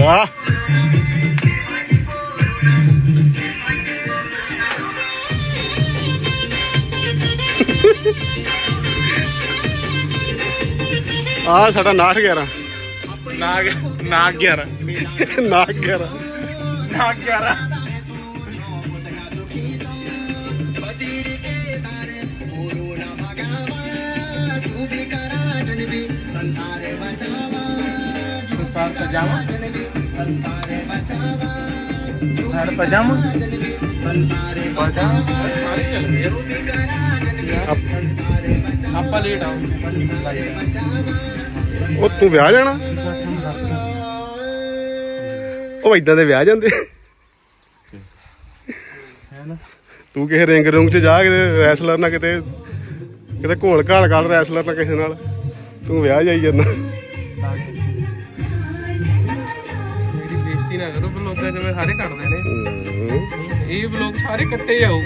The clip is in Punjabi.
ਵਾਹ। ਆ ਸਾਡਾ 911 ਨਾਗ ਨਾਗ 11 911 ਨਾਗ 11 ਸੰਸਾਰ ਪਜਾਮਾ ਸੰਸਾਰ ਪਜਾਮਾ ਪਜਾਮਾ ਸਾਰੇ ਚੱਲ ਗਏ ਆਪਾਂ ਲੇਟ ਆਉਂ ਉਹ ਤੂੰ ਵਿਆਹ ਜਾਣਾ? ਉਹ ਇਦਾਂ ਦੇ ਵਿਆਹ ਜਾਂਦੇ। ਤੂੰ ਕਿਸੇ ਰਿੰਗ ਰੂੰਗ ਚ ਜਾ, ਕਿਤੇ ਰੈਸਲਰ ਨਾਲ ਕਿਤੇ ਕਿਤੇ ਘੋਲ ਘਾਲ ਕਰ ਰੈਸਲਰ ਨਾਲ ਕਿਸੇ ਨਾਲ। ਤੂੰ ਵਿਆਹ ਜਾਈ ਜਾਂਦਾ। ਮੇਰੀ ਬੇਇੱਜ਼ਤੀ ਨਾ ਕਰੋ ਬਲੌਗਾਂ ਮੈਂ ਸਾਰੇ ਕੱਟ ਦੇਣੇ ਹਮ। ਇਹ ਬਲੌਗ ਸਾਰੇ ਕੱਟੇ ਜਾਊ।